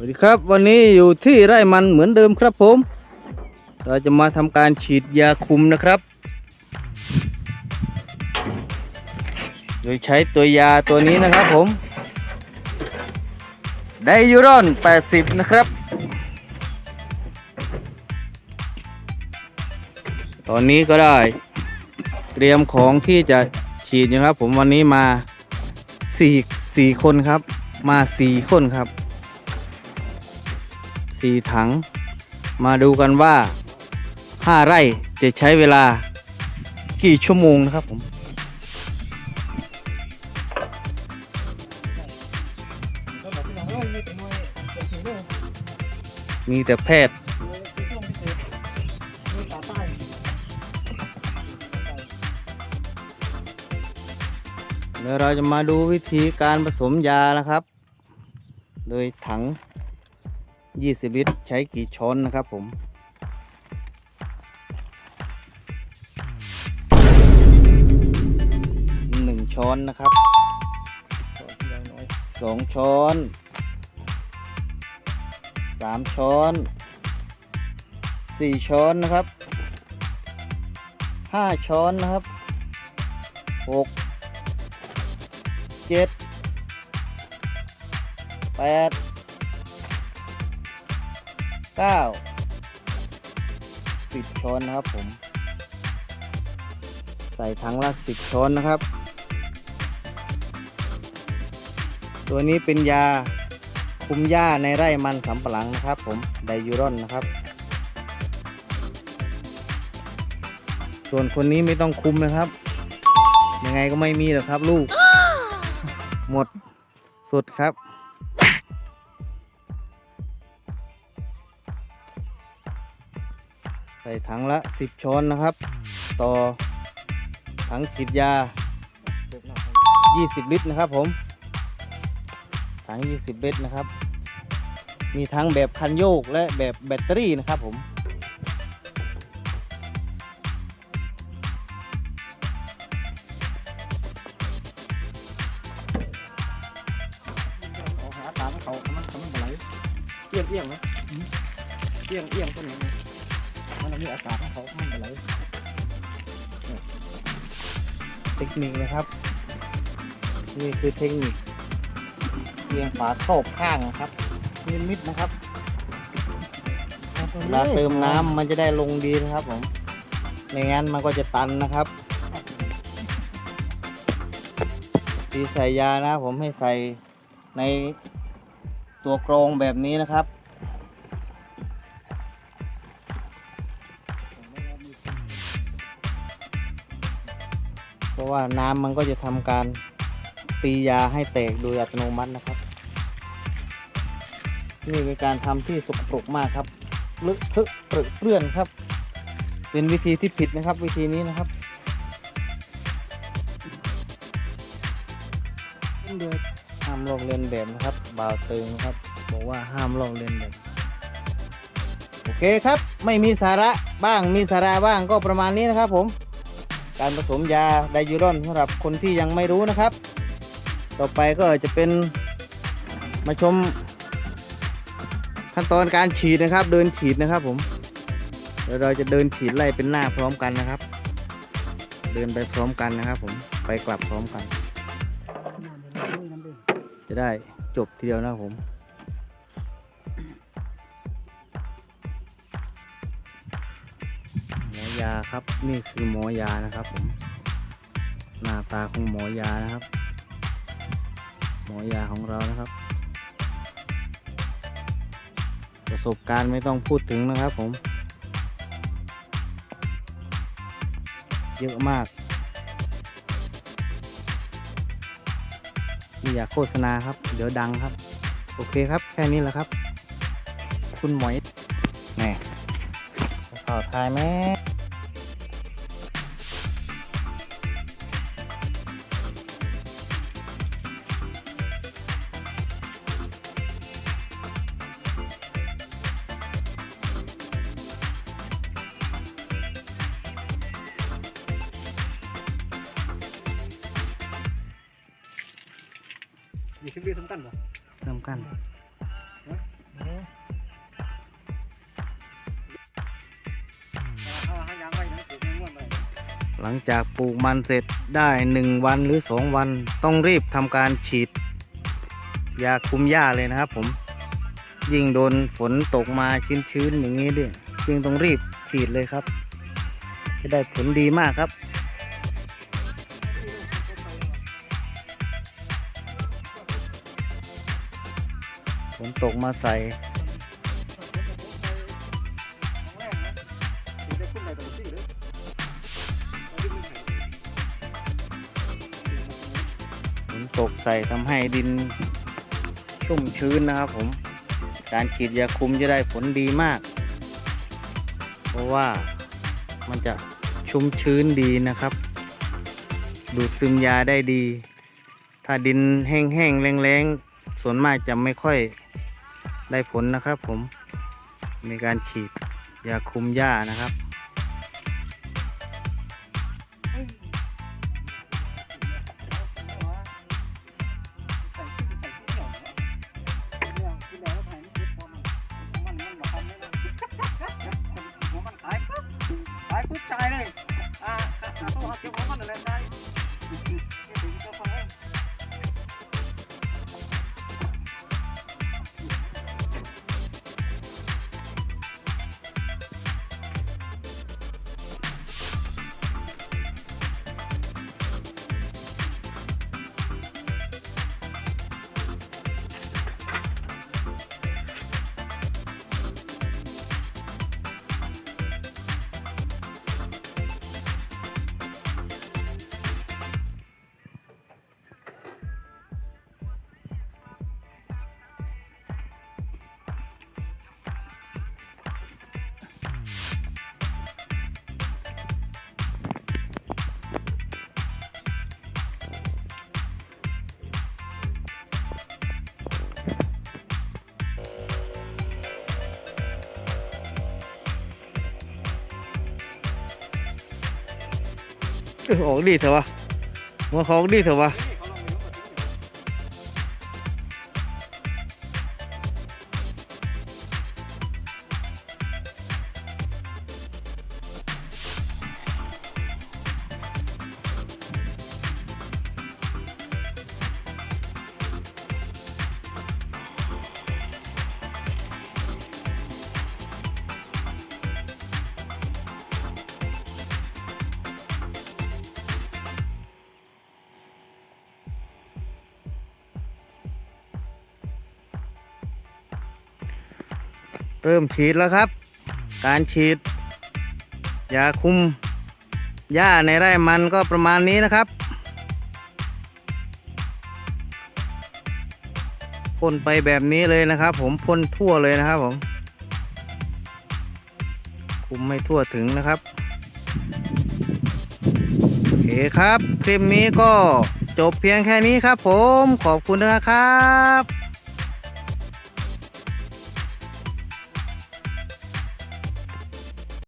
วัสดีครับวันนี้อยู่ที่ไร่มันเหมือนเดิมครับผม เราจะมาทำการฉีดยาคุมนะครับ โดยใช้ตัวยาตัวนี้นะครับผมไดยูรอน 80 นะครับ ตอนนี้ก็ได้ เตรียมของที่จะฉีดนะครับ ผมวันนี้มาสี่คนครับ มาสี่คนครับ สี่ถัง มาดูกันว่าห้าไร่จะใช้เวลากี่ชั่วโมงนะครับผมมีแต่แพทย์ เดี๋ยวเราจะมาดูวิธีการผสมยานะครับ โดยถัง 20 ลิตร ใช้กี่ช้อนนะครับผมหนึ่งช้อนนะครับสองช้อนสามช้อนสี่ช้อนนะครับห้าช้อนนะครับหกเจ็ดแปด ก้าสิบช้อนนะครับผม ใส่ถังละสิบช้อนนะครับ ตัวนี้เป็นยาคุมหญ้าในไร่มันสำปะหลังนะครับ ผมไดยูรอนนะครับ ส่วนคนนี้ไม่ต้องคุมนะครับ ยังไงก็ไม่มีหรอกครับลูก หมดสุดครับ ส่ถังละ 10 ช้อนนะครับ ต่อถังฉีดยา 20 ลิตรนะครับผม ถัง 20 ลิตรนะครับ มีทั้งแบบคันโยกและแบบแบตเตอรี่นะครับผมเอาหาตามเขามันมันไหลเอียงเอียงนะเอียงเอียงต้นนี้ มันมีอากาศของเขามันไหลเทคนิคนะครับ นี่คือเทคนิคเรียงฝาครอบข้างนะครับนิมิดนะครับเวลาเติมน้ำมันจะได้ลงดีนะครับผมไม่งั้นมันก็จะตันนะครับทีใส่ยานะผมให้ใส่ในตัวกรองแบบนี้นะครับะว่าน้ำมันก็จะทำการตียาให้แตกโดยอัตโนมัตินะครับ นี่เป็นการทำที่สกปรกมากครับลึกทึกเปรอะเปื้อนครับ เป็นวิธีที่ผิดนะครับ วิธีนี้นะครับเดือห้ามลอกเลียนแบบนะครับบ่าวติงนะครับ บอกว่าห้ามลอกเลียนแบบโอเคครับ ไม่มีสาระบ้างมีสาระบ้างก็ประมาณนี้นะครับผม การผสมยาไดยูรอนสำหรับคนที่ยังไม่รู้นะครับ ต่อไปก็จะเป็นมาชมขั้นตอนการฉีดนะครับ เดินฉีดนะครับผมเดี๋ยวเราจะเดินฉีดไล่เป็นหน้าพร้อมกันนะครับ เดินไปพร้อมกันนะครับ ผมไปกลับพร้อมกัน จะได้จบทีเดียวนะครับผม ยาครับ นี่คือหมอยานะครับผม หน้าตาของหมอยานะครับ หมอยาของเรานะครับ ประสบการณ์ไม่ต้องพูดถึงนะครับผม เยอะมากไม่อยากโฆษณาครับ เดี๋ยวดังครับ โอเคครับ แค่นี้แหละครับ คุณหมอยแหน่ข่าวทายแม่ ยี่สิบวิสำคัญบ่สำคัญหลังจากปลูกมันเสร็จได้หนึ่งวันหรือสองวัน ต้องรีบทำการฉีด ยาคุมหญ้าเลยนะครับผม ยิ่งโดนฝนตกมาชื้นๆอย่างนี้ดิยยิ่งต้องรีบฉีดเลยครับ จะได้ผลดีมากครับ ฝนตกมาใส่ฝนตกใส่ทำให้ดินชุ่มชื้นนะครับผม การฉีดยาคุมจะได้ผลดีมาก เพราะว่ามันจะชุ่มชื้นดีนะครับ ดูดซึมยาได้ดี ถ้าดินแห้งๆแรงๆ ส่วนมากจะไม่ค่อยได้ผลนะครับ ผมในการฉีดยาคุมหญ้านะครับขายปุ๊บจ่ายเลยอ่าหาตัวหาเก็บของมันอะไรได้ ออกดีเถอะวะมาของดีเถอะวะ เริ่มฉีดแล้วครับ การฉีดยาคุมหญ้าในไร่มันก็ประมาณนี้นะครับพ่นไปแบบนี้เลยนะครับ ผมพ่นทั่วเลยนะครับผมคุมไม่ทั่วถึงนะครับโอเคครับ คลิปนี้ก็จบเพียงแค่นี้ครับผมขอบคุณนะครับ